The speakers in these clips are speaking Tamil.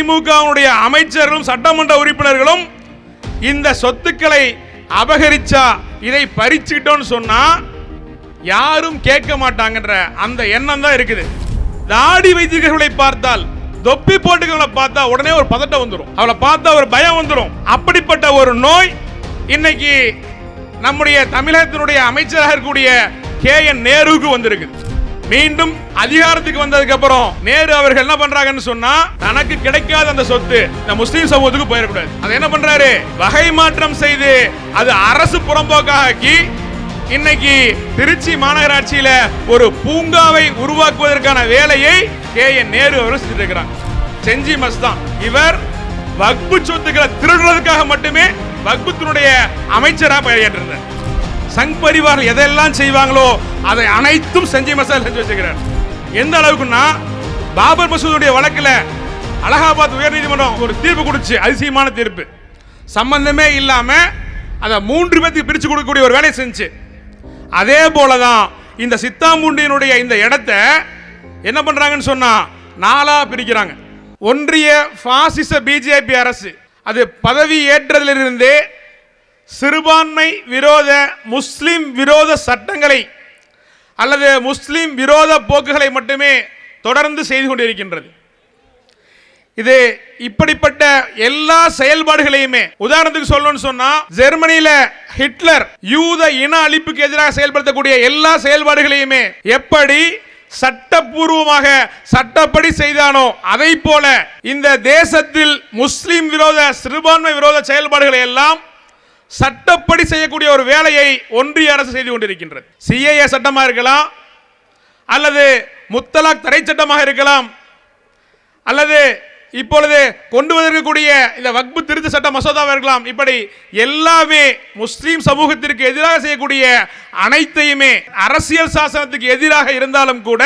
திமுகவுடைய அமைச்சர்களும் சட்டமன்ற உறுப்பினர்களும் இந்த சொத்துக்களை அபகரிச்சா இதை பறிச்சுக்கிட்டோம்னு சொன்னா யாரும் கேட்க மாட்டாங்கன்ற அந்த எண்ணம் தான் இருக்குது. தாடி வைத்தியர்களை பார்த்தால் தொப்பி போட்டுகளை பார்த்தா உடனே ஒரு பதட்டம் வந்துடும் அவளை பார்த்தா ஒரு பயம் வந்துடும் அப்படிப்பட்ட ஒரு நோய் இன்னைக்கு நம்முடைய தமிழகத்தினுடைய அமைச்சராக இருக்கக்கூடிய கே என் நேருவுக்கு வந்திருக்கு மீண்டும் அதிகாரத்துக்கு வந்ததுக்கு அப்புறம் நேரு அவர்கள் என்ன பண்றாங்கன்னு சொன்னா தனக்கு கிடைக்காத அந்த சொத்து இந்த முஸ்லீம் சமூகத்துக்கு போயிடக்கூடாது. அதை என்ன பண்றாரு? வகை மாற்றம் செய்து அது அரசு புறம்போக்காக ஆக்கி இன்னைக்கு திருச்சி மாநகராட்சியில ஒரு பூங்காவை உருவாக்குவதற்கான வேலையை கே. என். நேரு அவர் செஞ்சுட்டு இருக்கிறாங்க. செஞ்சி மஸ்தான். இவர் வக்பு சொத்துக்களை திருடுறதுக்காக மட்டுமே வக்புத்தினுடைய அமைச்சராக பெயரிட்டிருந்தார் சங் பரிவார் எதெல்லாம் செய்வாங்களோ அதை அனைத்தும் செஞ்சி மசால் செஞ்சு வச்சுக்கிறார். எந்த அளவுக்குன்னா பாபர் மசூதுடைய வழக்கில் அலகாபாத் உயர்நீதிமன்றம் ஒரு தீர்ப்பு கொடுச்சு அதிசயமான தீர்ப்பு. சம்பந்தமே இல்லாமல் அதை மூன்று பேர்த்துக்கு பிரித்து கொடுக்கக்கூடிய ஒரு வேலையை செஞ்சு. அதே போல தான் இந்த சித்தாம்பூண்டியினுடைய இந்த இடத்த என்ன பண்ணுறாங்கன்னு சொன்னால் நாலாக பிரிக்கிறாங்க. ஒன்றிய பாசிச பிஜேபி அரசு. அது பதவி ஏற்றதிலிருந்தே சிறுபான்மை விரோத முஸ்லிம் விரோத சட்டங்களை அல்லது முஸ்லிம் விரோத போக்குகளை மட்டுமே தொடர்ந்து செய்து கொண்டிருக்கின்றது. இது இப்படிப்பட்ட எல்லா செயல்பாடுகளையுமே உதாரணத்துக்கு சொல்லணும்னு சொன்னா ஜெர்மனியில ஹிட்லர் யூத இன அழிப்புக்கு எதிராக செயல்படுத்தக்கூடிய எல்லா செயல்பாடுகளையுமே எப்படி சட்டப்பூர்வமாக சட்டப்படி செய்தானோ அதை போல இந்த தேசத்தில் முஸ்லிம் விரோத சிறுபான்மை விரோத செயல்பாடுகளை எல்லாம் சட்டப்படி செய்யக்கூடிய ஒரு வேலையை ஒன்றிய அரசு செய்து கொண்டிருக்கின்றது. சிஏஏ சட்டமாக இருக்கலாம் அல்லது முத்தலாக் தடை சட்டமாக இருக்கலாம் அல்லது இப்பொழுது கொண்டு வந்திருக்கக்கூடிய இந்த வக்பு திருத்த சட்ட மசோதாவாக இருக்கலாம். இப்படி எல்லாமே முஸ்லீம் சமூகத்திற்கு எதிராக செய்யக்கூடிய அனைத்தையுமே அரசியல் சாசனத்துக்கு எதிராக இருந்தாலும் கூட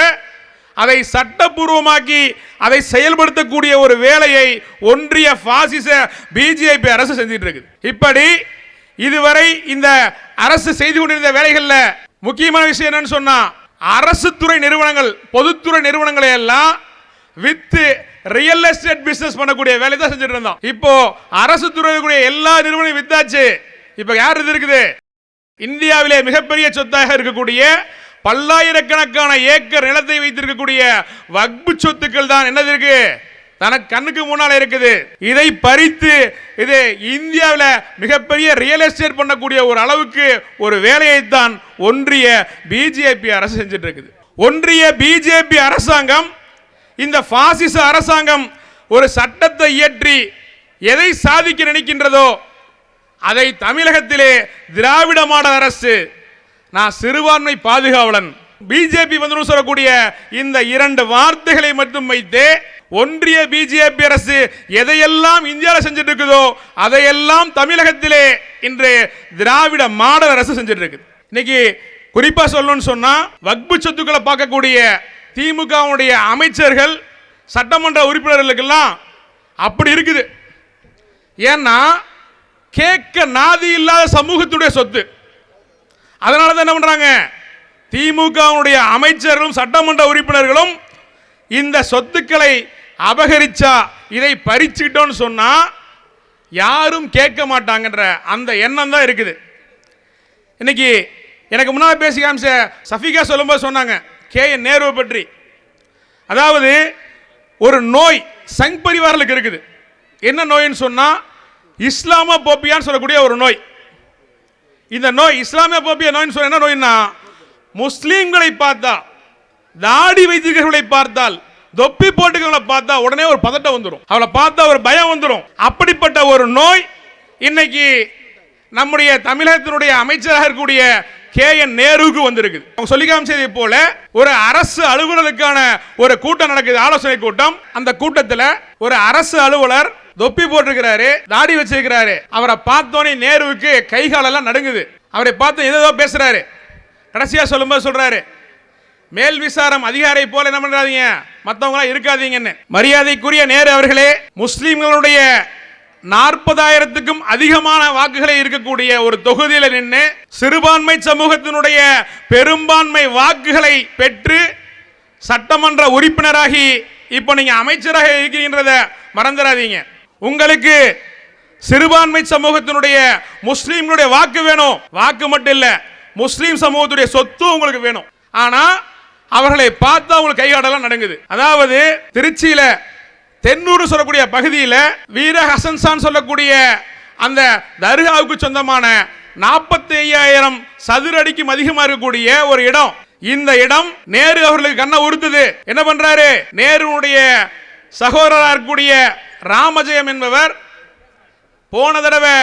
அதை சட்டப்பூர்வமாக்கி அதை செயல்படுத்தக்கூடிய ஒரு வேலையை ஒன்றிய பாசிச பிஜேபி அரசு செஞ்சிட்டு இருக்குது. இப்படி இதுவரை இந்த அரசு செய்து கொண்டிருந்த வேலைகளில் முக்கியமான விஷயம் என்னன்னு சொன்னா அரசு துறை நிறுவனங்கள் பொதுத்துறை நிறுவனங்களை எல்லாம் வித்து ரியல் எஸ்டேட் பிசினஸ் பண்ணக்கூடிய வேலை தான் செஞ்சுட்டு இருந்தோம். இப்போ அரசு துறையுடைய எல்லா நிறுவனம் வித்தாச்சு. இப்போ யார் இது இருக்குது? இந்தியாவிலே மிகப்பெரிய சொத்தாக இருக்கக்கூடிய பல்லாயிரக்கணக்கான ஏக்கர் நிலத்தை வைத்திருக்கக்கூடிய வக்பு சொத்துக்கள் தான். என்னது இருக்கு? தனக்கு கண்ணுக்கு முன்னால் இருக்குது. இதை பறித்து இது இந்தியாவில் மிகப்பெரிய ரியல் எஸ்டேட் பண்ணக்கூடிய ஒரு அளவுக்கு ஒரு வேலையை தான் ஒன்றிய பிஜேபி அரசு செஞ்சுட்டு இருக்குது ஒன்றிய பிஜேபி அரசாங்கம் இந்த பாசிச அரசாங்கம் ஒரு சட்டத்தை இயற்றி எதை சாதிக்க நினைக்கின்றதோ அதை தமிழகத்திலே திராவிட மாடல் அரசு நான் சிறுபான்மை பாதுகாவலன் பிஜேபி வந்து சொல்லக்கூடிய இந்த இரண்டு வார்த்தைகளை மட்டும் வைத்து ஒன்றிய பிஜேபி அரசு எதையெல்லாம் இந்தியாவில் செஞ்சுட்டு இருக்குதோ அதையெல்லாம் தமிழகத்திலே இன்று திராவிட மாடல் அரசு செஞ்சுட்டு இருக்குது இன்னைக்கு குறிப்பாக சொல்லணும்னு சொன்னா வக்பு சொத்துக்களை பார்க்கக்கூடிய திமுகவுடைய அமைச்சர்கள் சட்டமன்ற உறுப்பினர்களுக்கெல்லாம் அப்படி இருக்குது. ஏன்னா கேட்க நாதி இல்லாத சமூகத்துடைய சொத்து. அதனால தான் என்ன பண்றாங்க? திமுகவுடைய அமைச்சர்களும் சட்டமன்ற உறுப்பினர்களும் இந்த சொத்துக்களை அபகரிச்சா இதை பறிச்சுக்கிட்டோன்னு சொன்னால் யாரும் கேட்க மாட்டாங்கன்ற அந்த எண்ணம் தான் இருக்குது. இன்னைக்கு எனக்கு முன்னால் பேசி காமிச்ச சஃபிகா சொல்லும்போது சொன்னாங்க கே. என். நேருவை பற்றி. அதாவது ஒரு நோய் சங் பரிவாரலுக்கு இருக்குது. என்ன நோயின்னு சொன்னால் இஸ்லாம போப்பியான்னு சொல்லக்கூடிய ஒரு நோய். இந்த நோய் இஸ்லாமிய போப்பிய நோய்னு சொன்ன என்ன நோயின்னா முஸ்லீம்களை பார்த்தா தாடி வைத்தியர்களை பார்த்தால் தொப்பி போட்டுக்கிறவங்களை பார்த்தா உடனே ஒரு பதட்டம் வந்துடும் அவளை பார்த்தா ஒரு பயம் வந்துடும் அப்படிப்பட்ட ஒரு நோய் இன்னைக்கு நம்முடைய தமிழகத்தினுடைய அமைச்சராக இருக்கக்கூடிய கே. என். நேருவுக்கு வந்திருக்குது. அவங்க சொல்லி காமிச்சதை போல ஒரு அரசு அலுவலருக்கான ஒரு கூட்டம் நடக்குது ஆலோசனை கூட்டம். அந்த கூட்டத்தில் ஒரு அரசு அலுவலர் தொப்பி போட்டிருக்கிறாரு தாடி வச்சிருக்கிறாரு. அவரை பார்த்தோன்னே நேருவுக்கு கை காலெல்லாம் நடுங்குது. அவரை பார்த்து ஏதோ பேசுறாரு. கடைசியாக சொல்லும்போது சொல்கிறாரு மேல் விசாரம் அதிகாரை போல என்ன பண்ணுறாதீங்க மற்றவங்களாம் இருக்காதீங்கன்னு. மரியாதைக்குரிய நேரு அவர்களே முஸ்லீம்களுடைய நாற்பதாயிரத்துக்கும் அதிகமான வாக்குகளை இருக்கக்கூடிய ஒரு தொகுதியில் நின்று சிறுபான்மை சமூகத்தினுடைய பெரும்பான்மை வாக்குகளை பெற்று சட்டமன்ற உறுப்பினராகி இப்போ நீங்கள் அமைச்சராக இருக்கின்றத மறந்துடாதீங்க. உங்களுக்கு சிறுபான்மை சமூகத்தினுடைய முஸ்லீம்களுடைய வாக்கு வேணும். வாக்கு மட்டும் இல்லை முஸ்லீம் சமூகத்துடைய சொத்து உங்களுக்கு வேணும். ஆனா அவர்களை பார்த்தா அவங்களுக்கு கைகாடெல்லாம் நடங்குது அதாவது திருச்சியில தென்னூர் சொல்லக்கூடிய பகுதியில் வீர ஹசன்சான் சொல்லக்கூடிய அந்த தர்காவுக்கு சொந்தமான நாற்பத்தி ஐயாயிரம் சதுர அடிக்கும் அதிகமா இருக்கக்கூடிய ஒரு இடம். இந்த இடம் நேரு அவர்களுக்கு கண்ணை உறுத்துது. என்ன பண்றாரு? நேருடைய சகோதரராக இருக்கக்கூடிய ராமஜெயம் என்பவர் போன தடவை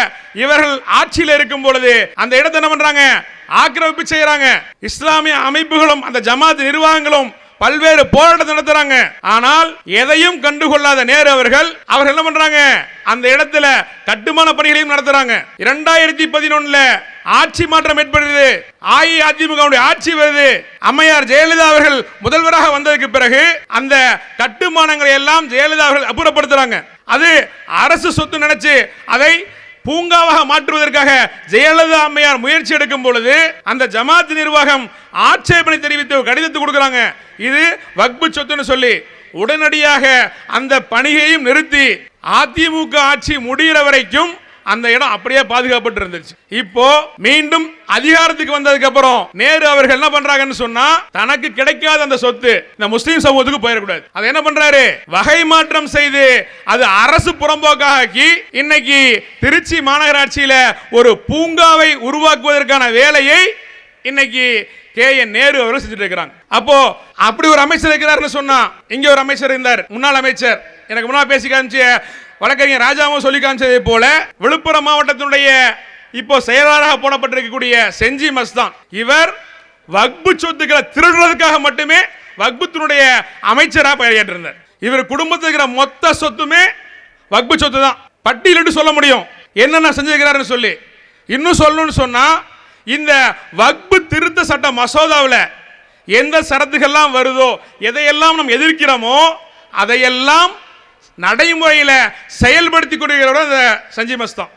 இவர்கள் ஆட்சியில் இருக்கும் பொழுது அந்த இடத்தை என்ன பண்றாங்க? ஆக்கிரமிப்பு செய்யறாங்க. இஸ்லாமிய அமைப்புகளும் அந்த ஜமாத் நிர்வாகங்களும் பல்வேறு போராட்டத்தை நடத்துறாங்க. ஆனால் எதையும் கண்டுகொள்ளாத நேரு அவர்கள் அவர்கள் என்ன பண்றாங்க? அந்த இடத்துல கட்டுமான பணிகளையும் நடத்துறாங்க. இரண்டாயிரத்தி பதினொன்னுல ஆட்சி மாற்றம் ஏற்படுது. அஇஅதிமுக ஆட்சி வருது. அம்மையார் ஜெயலலிதா அவர்கள் முதல்வராக வந்ததுக்கு பிறகு அந்த கட்டுமானங்களை எல்லாம் ஜெயலலிதா அவர்கள் அப்புறப்படுத்துறாங்க. அது அரசு சொத்து நினைச்சு அதை பூங்காவாக மாற்றுவதற்காக ஜெயலலிதா அம்மையார் முயற்சி எடுக்கும் பொழுது அந்த ஜமாத் நிர்வாகம் ஆட்சேபனை தெரிவித்து கடிதத்தை கொடுக்குறாங்க. இது வக்பு சொத்துன்னு சொல்லி உடனடியாக அந்த பணியையும் நிறுத்தி அதிமுக ஆட்சி முடிகிற வரைக்கும் அந்த இடம் அப்படியே பாதுகாப்பட்டு இருந்துச்சு இப்போ மீண்டும் அதிகாரத்துக்கு வந்ததுக்கு அப்புறம் நேரு அவர்கள் என்ன பண்றாங்கன்னு சொன்னா தனக்கு கிடைக்காத அந்த சொத்து இந்த முஸ்லீம் சமூகத்துக்கு போயிடக்கூடாது. அதை என்ன பண்றாரு? வகை மாற்றம் செய்து அது அரசு புறம்போக்காக்கி இன்னைக்கு திருச்சி மாநகராட்சியில ஒரு பூங்காவை உருவாக்குவதற்கான வேலையை இன்னைக்கு கே. என். நேரு அவர்கள் செஞ்சுட்டு இருக்கிறாங்க. அப்போ அப்படி ஒரு அமைச்சர் இருக்கிறாருன்னு சொன்னா இங்க ஒரு அமைச்சர் இருந்தார். முன்னாள் அமைச்சர். எனக்கு முன்னால் பேசி காமிச்சு வழக்கறிஞர் ராஜாவும் சொல்லி காமிச்சதை போல விழுப்புரம் மாவட்டத்தினுடைய இப்போ செயலாளராக போடப்பட்டிருக்கக்கூடிய செஞ்சி மஸ்தான் இவர் வக்பு சொத்துக்களை திருடுறதுக்காக மட்டுமே வக்புத்தினுடைய அமைச்சராக பணியாற்றிருந்தார் இவர் குடும்பத்தில் இருக்கிற மொத்த சொத்துமே வக்பு சொத்து தான் பட்டியலிட்டு சொல்ல முடியும். என்னென்ன செஞ்சிருக்கிறாருன்னு சொல்லி. இன்னும் சொல்லணும்னு சொன்னால் இந்த வக்பு திருத்த சட்ட மசோதாவில் எந்த சரத்துகள்லாம் வருதோ எதையெல்லாம் நம்ம எதிர்க்கிறோமோ அதையெல்லாம் நடைமுறையில் செயல்படுத்தி கொடுக்கிறவரும் அந்த சஞ்சய் மஸ்தான்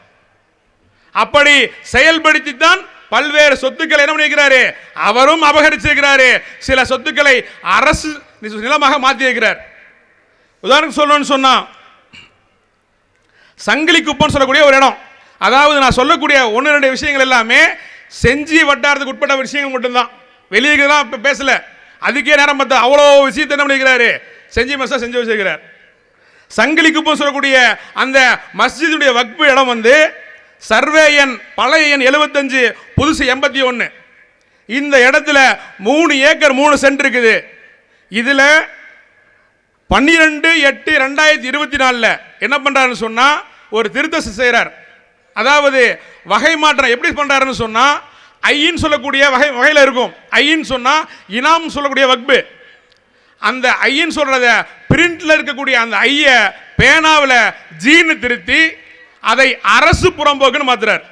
அப்படி செயல்படுத்தி தான் பல்வேறு சொத்துக்களை என்ன பண்ணியிருக்கிறாரு? அவரும் அபகரிச்சிருக்கிறாரு. சில சொத்துக்களை அரசு நிலமாக மாற்றியிருக்கிறார். உதாரணம் சொல்லணும்னு சொன்னா சங்கிலி குப்பம்னு சொல்லக்கூடிய ஒரு இடம். அதாவது நான் சொல்லக்கூடிய ஒன்று ரெண்டு விஷயங்கள் எல்லாமே செஞ்சி வட்டாரத்துக்கு உட்பட்ட விஷயங்கள் மட்டும்தான். வெளியே தான் இப்போ பேசல. அதுக்கே நேரம் பார்த்தா அவ்வளோ விஷயத்தை என்ன பண்ணிக்கிறாரு செஞ்சி மசா செஞ்சு வச்சிருக்கிறார். சங்கிலி சொல்லக்கூடிய அந்த மஸ்ஜிதுடைய வக்பு இடம் வந்து சர்வே எண் பழைய எண் எழுபத்தஞ்சு புதுசு எண்பத்தி ஒன்று இந்த இடத்துல மூணு ஏக்கர் மூணு சென்ட் இருக்குது. இதில் பன்னிரெண்டு எட்டு ரெண்டாயிரத்தி இருபத்தி நாலில் என்ன பண்ணுறாருன்னு சொன்னால் ஒரு திருத்தம் செய்கிறார் அதாவது வகை மாற்றம் எப்படி பண்ணுறாருன்னு சொன்னால் ஐயின்னு சொல்லக்கூடிய வகை வகையில் இருக்கும். ஐயின்னு சொன்னால் இனாம் சொல்லக்கூடிய வக்பு. அந்த ஐயன் சொல்கிறத பிரிண்டில் இருக்கக்கூடிய அந்த ஐய பேனாவில் ஜீன்னு திருத்தி அதை அரசு புறம்போக்குன்னு மாத்துறார்.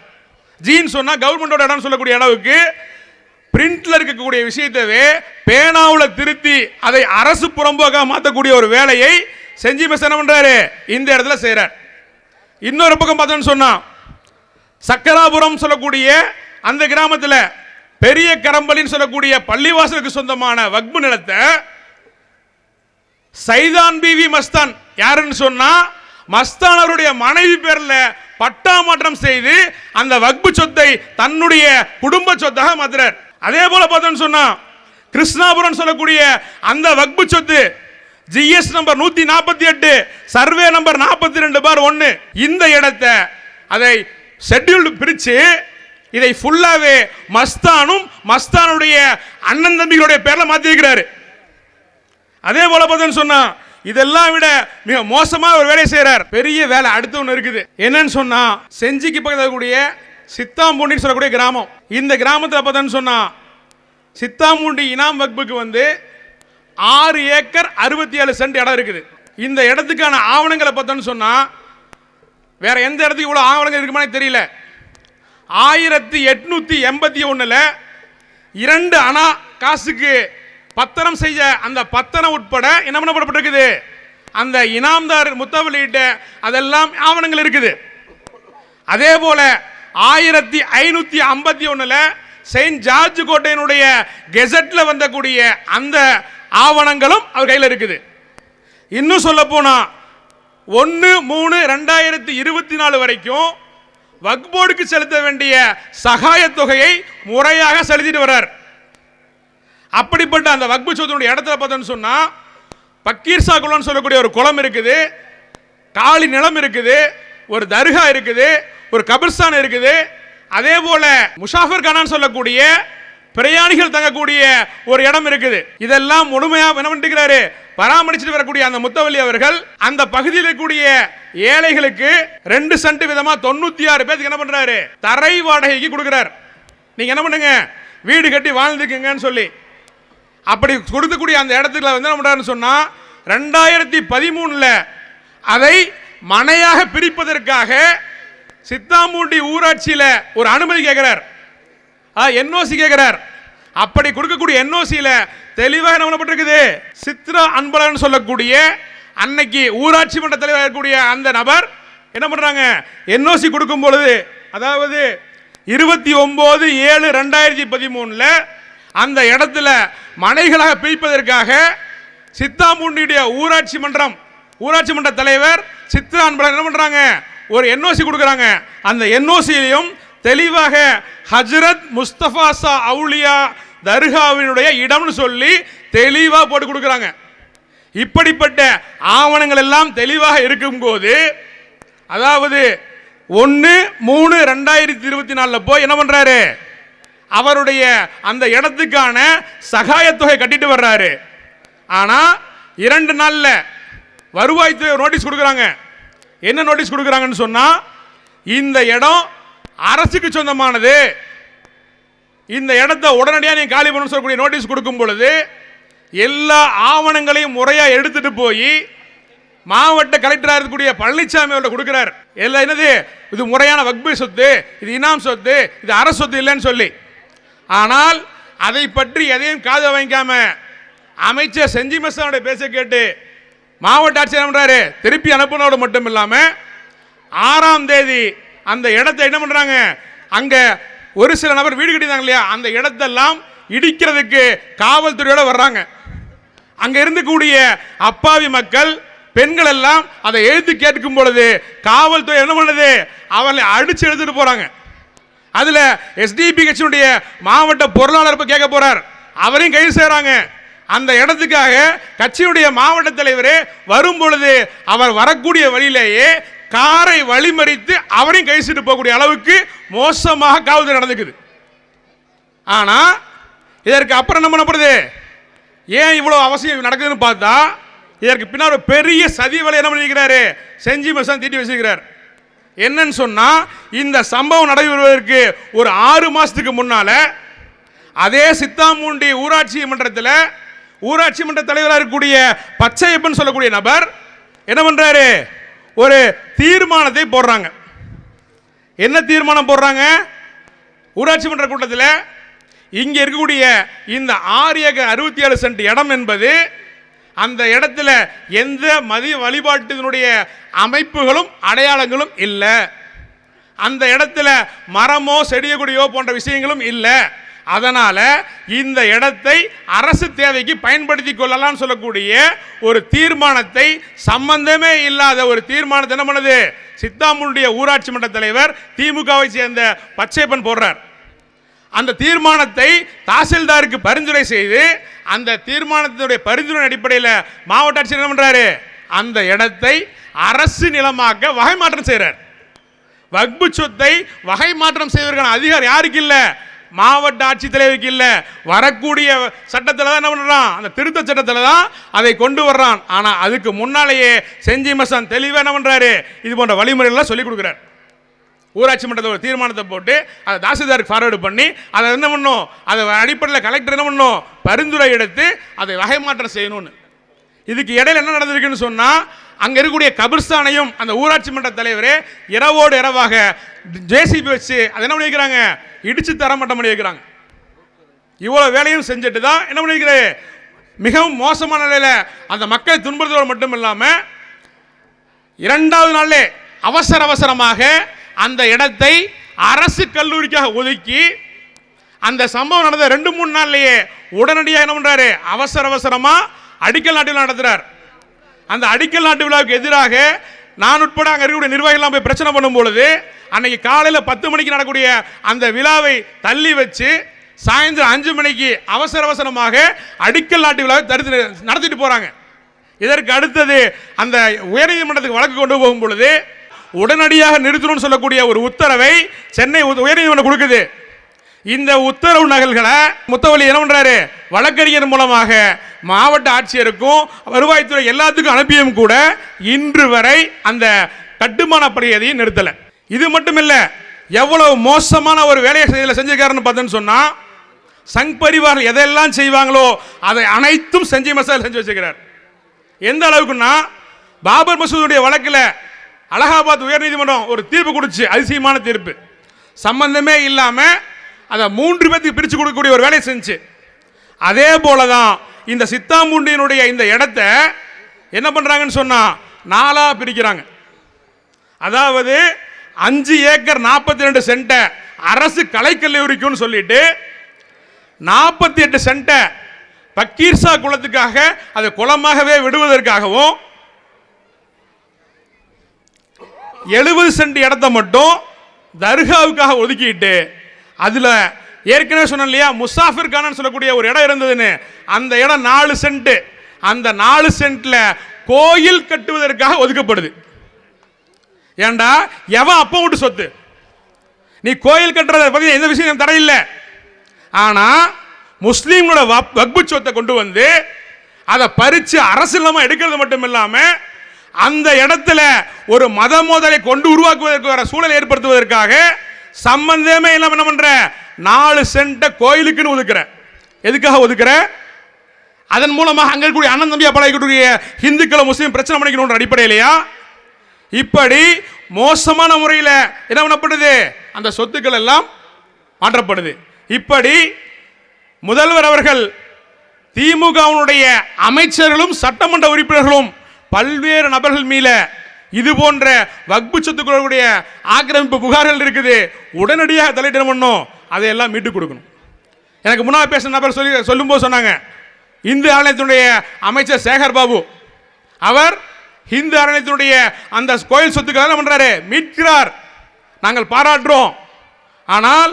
ஜீன் சொன்னால் கவர்மெண்டோட இடம் சொல்லக்கூடிய அளவுக்கு பிரிண்டில் இருக்கக்கூடிய விஷயத்தவே பேனாவில் திருத்தி அதை அரசு புறம்போக்காக மாற்றக்கூடிய ஒரு வேலையை செஞ்சி மிஸ் என்ன பண்ணுறாரு இந்த இடத்துல செய்கிறார் இன்னொரு பக்கம் பார்த்தோன்னு சொன்னால் சக்கராபுரம் சொல்லக்கூடிய அந்த கிராமத்தில் பெரிய கரம்பலின்னு சொல்லக்கூடிய பள்ளிவாசலுக்கு சொந்தமான வக்பு நிலத்தை சைதான் பிவி மஸ்தான். யாருன்னு சொன்னா மஸ்தான் அவருடைய மனைவி பேர்ல பட்டா மாற்றம் செய்து அந்த வக்பு சொத்தை தன்னுடைய குடும்ப சொத்தாக மாத்துறார் அதே போல பார்த்தோம்னு சொன்னா கிருஷ்ணாபுரம் சொல்லக்கூடிய அந்த வக்பு சொத்து ஜிஎஸ் நம்பர் நூத்தி நாற்பத்தி எட்டு சர்வே நம்பர் நாற்பத்தி ரெண்டு பார் ஒன்று இந்த இடத்தை அதை ஷெட்யூல்டு பிரித்து இதை ஃபுல்லாகவே மஸ்தானும் மஸ்தானுடைய அண்ணன் தம்பிகளுடைய பேரில் மாத்தி இருக்கிறாரு அதே போல பார்த்தோன்னு சொன்னா இதெல்லாம் விட மிக மோசமாக ஒரு வேலையை செய்கிறார் பெரிய வேலை அடுத்து ஒன்று இருக்குது. என்னன்னு சொன்னா செஞ்சிக்கு பக்கத்தில் கூடிய சித்தாம்பூண்டின்னு சொல்லக்கூடிய கிராமம். இந்த கிராமத்தில் பார்த்தோன்னு சொன்னா சித்தாம்பூண்டி இனாம் வக்புக்கு வந்து ஆறு ஏக்கர் அறுபத்தி ஏழு சென்ட் இடம் இருக்குது. இந்த இடத்துக்கான ஆவணங்களை பார்த்தோன்னு சொன்னா வேற எந்த இடத்துக்கு இவ்வளோ ஆவணங்கள் இருக்குமானே தெரியல. ஆயிரத்தி எட்நூத்தி எண்பத்தி ஒன்றில் இரண்டு அணா காசுக்கு பத்திரம் செய்ய அந்த பத்திரம் உட்பட என்ன பண்ணப்பட்டிருக்குது அந்த இனாம்தார் முத்தவலியிட்ட அதெல்லாம் ஆவணங்கள் இருக்குது. அதே போல ஆயிரத்தி ஐநூத்தி ஐம்பத்தி ஒண்ணுல செயின்ட் ஜார்ஜ் கோட்டையினுடைய கெசட்ல வந்தக்கூடிய அந்த ஆவணங்களும் அவர் கையில் இருக்குது. இன்னும் சொல்ல போனா ஒன்று மூணு ரெண்டாயிரத்தி இருபத்தி நாலு வரைக்கும் வக்போர்டுக்கு செலுத்த வேண்டிய சகாய தொகையை முறையாக செலுத்திட்டு வர்றார். அப்படிப்பட்ட அந்த வக்பு சொத்தினுடைய இடத்துல பார்த்தோன்னு சொன்னால் பக்கீர்சா குளம்னு சொல்லக்கூடிய ஒரு குளம் இருக்குது காலி நிலம் இருக்குது ஒரு தர்கா இருக்குது ஒரு கபிர்ஸ்தான் இருக்குது. அதே போல முஷாஃபர் கானான்னு சொல்லக்கூடிய பிரயாணிகள் தங்கக்கூடிய ஒரு இடம் இருக்குது. இதெல்லாம் முழுமையா என்ன பண்ணிருக்கிறாரு பராமரிச்சுட்டு வரக்கூடிய அந்த முத்தவல்லி அவர்கள் அந்த பகுதியில் இருக்கக்கூடிய ஏழைகளுக்கு ரெண்டு சென்ட் விதமா தொண்ணூத்தி ஆறு பேருக்கு என்ன பண்றாரு? தரை வாடகைக்கு கொடுக்குறாரு. நீங்க என்ன பண்ணுங்க? வீடு கட்டி வாழ்ந்துக்குங்கன்னு சொல்லி. அப்படி கொடுக்கக்கூடிய அந்த இடத்துல வந்து என்ன சொன்னால் ரெண்டாயிரத்தி பதிமூணில் அதை மனையாக பிரிப்பதற்காக சித்தாமூண்டி ஊராட்சியில் ஒரு அனுமதி கேட்குறார் என்ஓசி கேட்குறார் அப்படி கொடுக்கக்கூடிய என்ஓசியில் தெளிவாக என்ன பண்ணப்பட்டிருக்குது? சித்ரா அன்பழகன் சொல்லக்கூடிய அன்னைக்கு ஊராட்சி மன்ற தலைவராக இருக்கக்கூடிய அந்த நபர் என்ன பண்ணுறாங்க என்ஓசி கொடுக்கும் பொழுது அதாவது இருபத்தி ஒம்பது ஏழு ரெண்டாயிரத்தி பதிமூணில் அந்த இடத்துல மனைகளாக பிரிப்பதற்காக சித்தாமூண்டியுடைய ஊராட்சி மன்றம் ஊராட்சி மன்ற தலைவர் சித்திர அன்பழகன் என்ன பண்ணுறாங்க ஒரு என்ஓசி கொடுக்குறாங்க. அந்த என்ஓசியிலையும் தெளிவாக ஹஜரத் முஸ்தபா சா அவுலியா தர்காவினுடைய இடம்னு சொல்லி தெளிவாக போட்டு கொடுக்குறாங்க. இப்படிப்பட்ட ஆவணங்கள் எல்லாம் தெளிவாக இருக்கும்போது அதாவது ஒன்று மூணு ரெண்டாயிரத்தி இருபத்தி நாலில் போய் என்ன பண்ணுறாரு அவருடைய அந்த இடத்துக்கான சகாயத்தொகை கட்டிட்டு வர்றாரு. ஆனால் இரண்டு நாளில் வருவாய்த்துறை நோட்டீஸ் கொடுக்குறாங்க. என்ன நோட்டீஸ் கொடுக்குறாங்கன்னு சொன்னால் இந்த இடம் அரசுக்கு சொந்தமானது. இந்த இடத்த உடனடியாக நீ காலி பண்ண சொல்லக்கூடிய நோட்டீஸ் கொடுக்கும் பொழுது எல்லா ஆவணங்களையும் முறையாக எடுத்துட்டு போய் மாவட்ட கலெக்டராக இருக்கக்கூடிய பழனிசாமி அவர்கிட்ட கொடுக்குறார். எல்லாம் என்னது? இது முறையான வக்பு சொத்து இது இனாம் சொத்து இது அரசு சொத்து இல்லைன்னு சொல்லி. ஆனால் அதை பற்றி எதையும் காது வாங்கிக்காம அமைச்சர் செஞ்சி மசானுடைய பேச கேட்டு மாவட்ட ஆட்சியர் என்ன பண்றாரு. திருப்பி அனுப்பினோடு மட்டும் இல்லாம ஆறாம் தேதி அந்த இடத்தை என்ன பண்றாங்க? அங்க ஒரு சில நபர் வீடு கட்டினாங்க இல்லையா? அந்த இடத்தெல்லாம் இடிக்கிறதுக்கு காவல்துறையோட வர்றாங்க. அங்க இருந்துக்கூடிய அப்பாவி மக்கள் பெண்கள் எல்லாம் அதை எழுத்து கேட்கும் பொழுது காவல்துறை என்ன பண்ணுது? அவர்களை அடிச்சு எடுத்துட்டு போறாங்க. அதில் எஸ்டிபி கட்சியினுடைய மாவட்ட பொருளாளர் இப்போ கேட்க போகிறார் அவரையும் கைது செய்கிறாங்க அந்த இடத்துக்காக கட்சியுடைய மாவட்ட தலைவர் வரும் பொழுது அவர் வரக்கூடிய வழியிலேயே காரை வழிமறித்து அவரையும் கைது செய்து போகக்கூடிய அளவுக்கு மோசமாக காவல்துறை நடந்துக்குது. ஆனால் இதற்கு அப்புறம் என்ன பண்ணப்படுது? ஏன் இவ்வளோ அவசியம் நடக்குதுன்னு பார்த்தா இதற்கு பின்னால் ஒரு பெரிய சதி வேலை என்ன பண்ணியிருக்கிறாரு செஞ்சி மசான் தீட்டி வச்சிருக்கிறார். என்னன்னு சொன்னா இந்த சம்பவம் நடைபெறுவதற்கு ஒரு ஆறு மாசத்துக்கு முன்னால அதே சித்தாமூண்டி ஊராட்சி மன்றத்தில் ஊராட்சி மன்ற தலைவராக இருக்கக்கூடிய பச்சையப்பன் சொல்லக்கூடிய நபர் என்ன பண்றாரு? ஒரு தீர்மானத்தை போடுறாங்க. என்ன தீர்மானம் போடுறாங்க? ஊராட்சி மன்ற கூட்டத்தில் இங்கே இருக்கக்கூடிய இந்த ஆறு ஏக்கர் அறுபத்தி ஏழு சென்ட் இடம் என்பது அந்த இடத்துல எந்த மதிய வழிபாட்டினுடைய அமைப்புகளும் அடையாளங்களும் இல்லை. அந்த இடத்துல மரமோ செடிய கொடியோ போன்ற விஷயங்களும் இல்லை. அதனால் இந்த இடத்தை அரசு தேவைக்கு பயன்படுத்தி கொள்ளலாம் சொல்லக்கூடிய ஒரு தீர்மானத்தை சம்பந்தமே இல்லாத ஒரு தீர்மானத்தை என்ன பண்ணுது? சித்தாமுனுடைய ஊராட்சி மன்ற தலைவர் திமுகவை சேர்ந்த பச்சைப்பன் போடுறார். அந்த தீர்மானத்தை தாசில்தாருக்கு பரிந்துரை செய்து அந்த தீர்மானத்தினுடைய பரிந்துரை அடிப்படையில் மாவட்ட ஆட்சியர் என்ன பண்ணுறாரு அந்த இடத்தை அரசு நிலமாக்க வகை மாற்றம் செய்கிறார் வக்பு சொத்தை வகை மாற்றம் செய்வதற்கான அதிகாரம் யாருக்கு இல்லை? மாவட்ட ஆட்சித்தலைவருக்கு இல்லை. வரக்கூடிய சட்டத்தில் தான் என்ன பண்ணுறான் அந்த திருத்த சட்டத்தில் தான் அதை கொண்டு வர்றான். ஆனால் அதுக்கு முன்னாலேயே செஞ்சி மசான் தெளிவாக என்ன பண்ணுறாரு இது போன்ற வழிமுறைகள்லாம் சொல்லிக் கொடுக்குறாரு. ஊராட்சி மன்றத்தில் ஒரு தீர்மானத்தை போட்டு அதை தாசில்தாருக்கு ஃபார்வேர்டு பண்ணி அதை என்ன பண்ணும் அதை அடிப்படையில் கலெக்டர் என்ன பண்ணும் பரிந்துரை எடுத்து அதை வகை மாற்றம் செய்யணும்னு. இதுக்கு இடையில என்ன நடந்திருக்குன்னு சொன்னால் அங்கே இருக்கக்கூடிய கபிர்ஸ்தானையும் அந்த ஊராட்சி மன்ற தலைவரே இரவோடு இரவாக ஜேசிபி வச்சு அதை என்ன பண்ணியிருக்கிறாங்க இடித்து தரமட்டம் பண்ணி வைக்கிறாங்க இவ்வளோ வேலையும் செஞ்சுட்டு தான் என்ன பண்ணிருக்கிறாரு? மிகவும் மோசமான நிலையில் அந்த மக்களை துன்புறுத்துவது மட்டும் இல்லாமல் இரண்டாவது நாளே அவசர அவசரமாக அந்த இடத்தை அரசு கல்லூரிக்காக ஒதுக்கி அந்த சம்பவம் நடந்த ரெண்டு மூணு நாள்லயே உடனடியாக என்ன பண்றாரு? அவசர அவசரமா அடிக்கல் நாட்டு விழா நடத்துறார். அந்த அடிக்கல் நாட்டு விழாவுக்கு எதிராக நான் உட்பட அங்கே இருக்கக்கூடிய நிர்வாகிகள்லாம் போய் பிரச்சனை பண்ணும் பொழுது அன்னைக்கு காலையில் பத்து மணிக்கு நடக்கக்கூடிய அந்த விழாவை தள்ளி வச்சு சாயந்தரம் அஞ்சு மணிக்கு அவசர அவசரமாக அடிக்கல் நாட்டு விழாவை தடுத்து நடத்திட்டு போறாங்க. இதற்கு அடுத்தது அந்த உயர்நீதிமன்றத்துக்கு வழக்கு கொண்டு போகும் பொழுது உடனடியாக நிறுத்தணும்னு சொல்லக்கூடிய ஒரு உத்தரவை சென்னை உயர்நீதிமன்றம் கொடுக்குது. இந்த உத்தரவு நகல்களை முத்தவள்ளி என்ன பண்ணுறாரு வழக்கறிஞர் மூலமாக மாவட்ட ஆட்சியருக்கும் வருவாய்த்துறை எல்லாத்துக்கும் அனுப்பியும் கூட இன்று வரை அந்த கட்டுமான பணியதையும் நிறுத்தலை. இது மட்டும் இல்லை எவ்வளவு மோசமான ஒரு வேலையை இதில் செஞ்சுக்காருன்னு பார்த்தேன்னு சொன்னால் சங் பரிவார்கள் எதையெல்லாம் செய்வாங்களோ அதை அனைத்தும் செஞ்சு மசால் செஞ்சு வச்சிருக்கிறார். எந்த அளவுக்குன்னா பாபர் மசூதுடைய வழக்கில் அலகாபாத் உயர்நீதிமன்றம் ஒரு தீர்ப்பு கொடுச்சு அதிசயமான தீர்ப்பு. சம்பந்தமே இல்லாமல் அதை மூன்று பேர்த்துக்கு பிரித்து கொடுக்கக்கூடிய ஒரு வேலையை செஞ்சு. அதே போல தான் இந்த சித்தாம்பூண்டியினுடைய இந்த இடத்த என்ன பண்ணுறாங்கன்னு சொன்னால் நாலாக பிரிக்கிறாங்க. அதாவது அஞ்சு ஏக்கர் நாற்பத்தி ரெண்டு சென்ட்டை அரசு கலைக்கல்லூரிக்குன்னு சொல்லிட்டு நாற்பத்தி எட்டு சென்ட்டை பக்கீர்சா குளத்துக்காக அதை குளமாகவே விடுவதற்காகவும் எழுபது சென்ட் இடத்த மட்டும் தர்காவுக்காக ஒதுக்கிட்டு அதில் ஏற்கனவே சொன்னேன் இல்லையா முசாஃபிர்கானன்னு சொல்லக்கூடிய ஒரு இடம் இருந்ததுன்னு. அந்த இடம் நாலு சென்ட். அந்த நாலு சென்ட்ல கோயில் கட்டுவதற்காக ஒதுக்கப்படுது. ஏண்டா? எவன் அப்ப விட்டு சொத்து? நீ கோயில் கட்டுறத பத்தி எந்த விஷயம் தடையில்லை. ஆனா முஸ்லீம்களோட வக்பு சொத்தை கொண்டு வந்து அதை பறிச்சு அரசியலமா எடுக்கிறது மட்டும் இல்லாமல் அந்த இடத்துல ஒரு மத மோதலை கொண்டு உருவாக்குவதற்கு வர சூழல் ஏற்படுத்துவதற்காக சம்பந்தமே இல்லாம என்ன பண்ற? நாலு சென்ட கோயிலுக்குன்னு ஒதுக்குற. எதுக்காக ஒதுக்குற? அதன் மூலமாக அங்கே இருக்கக்கூடிய அண்ணன் தம்பியா பழகக்கூடிய ஹிந்துக்களை முஸ்லீம் பிரச்சனை பண்ணிக்கணுன்ற அடிப்படையிலையா? இப்படி மோசமான முறையில் என்ன பண்ணப்படுது? அந்த சொத்துக்கள் எல்லாம் மாற்றப்படுது. இப்படி முதல்வர் அவர்கள் திமுகவினுடைய அமைச்சர்களும் சட்டமன்ற உறுப்பினர்களும் பல்வேறு நபர்கள் மீத இது போன்ற வக்பு சொத்துக்களுடைய ஆக்கிரமிப்பு புகார்கள் இருக்குது. உடனடியாக தலையிட பண்ணும் அதையெல்லாம் மீட்டு கொடுக்கணும். எனக்கு முன்னால் பேசின நபர் சொல்லி சொல்லும்போது சொன்னாங்க இந்து ஆலயத்தினுடைய அமைச்சர் சேகர் பாபு. அவர் இந்து அறநிலையத்தினுடைய அந்த கோயில் சொத்துக்கள் என்ன பண்ணுறாரு மீட்கிறார். நாங்கள் பாராட்டுறோம். ஆனால்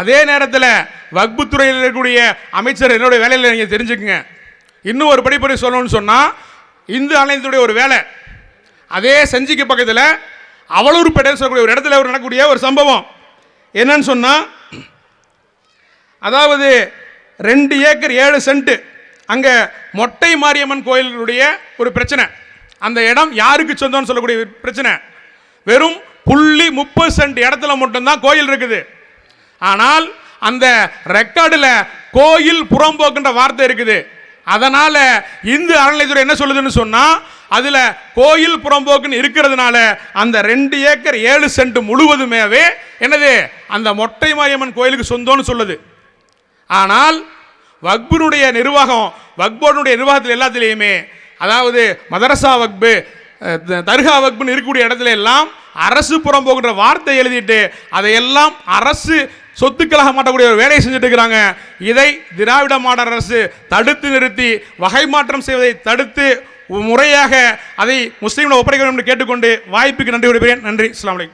அதே நேரத்தில் வக்பு துறையில் இருக்கக்கூடிய அமைச்சர் என்னுடைய வேலையில் நீங்கள் தெரிஞ்சுக்குங்க. இன்னும் ஒரு படிப்படி சொல்லணும்னு சொன்னால் இந்து ஆலயத்துடைய ஒரு வேலை. அதே செஞ்சிக்கு பக்கத்தில் அவலூர்பேட்டைன்னு சொல்லக்கூடிய ஒரு இடத்துல ஒரு நடக்கக்கூடிய ஒரு சம்பவம். என்னன்னு சொன்னால் அதாவது ரெண்டு ஏக்கர் ஏழு சென்ட்டு அங்கே மொட்டை மாரியம்மன் கோயிலுடைய ஒரு பிரச்சனை. அந்த இடம் யாருக்கு சொந்தம்னு சொல்லக்கூடிய பிரச்சனை. வெறும் புள்ளி முப்பது சென்ட் இடத்துல மட்டும்தான் கோயில் இருக்குது. ஆனால் அந்த ரெக்கார்டில் கோயில் புறம்போக்குன்ற வார்த்தை இருக்குது. அதனால் இந்து அறநிலையத்துறை என்ன சொல்லுதுன்னு சொன்னால் அதில் கோயில் புறம்போக்குன்னு இருக்கிறதுனால அந்த ரெண்டு ஏக்கர் ஏழு சென்ட் முழுவதுமேவே என்னது? அந்த மொட்டை மாரியம்மன் கோயிலுக்கு சொந்தம்னு சொல்லுது. ஆனால் வக்பினுடைய நிர்வாகம் வக்போர்டுடைய நிர்வாகத்தில் எல்லாத்துலேயுமே அதாவது மதரசா வக்பு த- தர்கா வக்புன்னு இருக்கக்கூடிய இடத்துல எல்லாம் அரசு புறம் வார்த்தை எழுதிட்டு அதையெல்லாம் அரசு சொத்துக்களாக மாட்டக்கூடிய ஒரு வேலையை செஞ்சுட்டு இருக்கிறாங்க. இதை திராவிட மாடல் அரசு தடுத்து நிறுத்தி வகை மாற்றம் செய்வதை தடுத்து முறையாக அதை முஸ்லீம்களை ஒப்படைக்க வேண்டும் என்று கேட்டுக்கொண்டு வாய்ப்புக்கு நன்றி விடுகிறேன் நன்றி. அஸ்ஸலாமு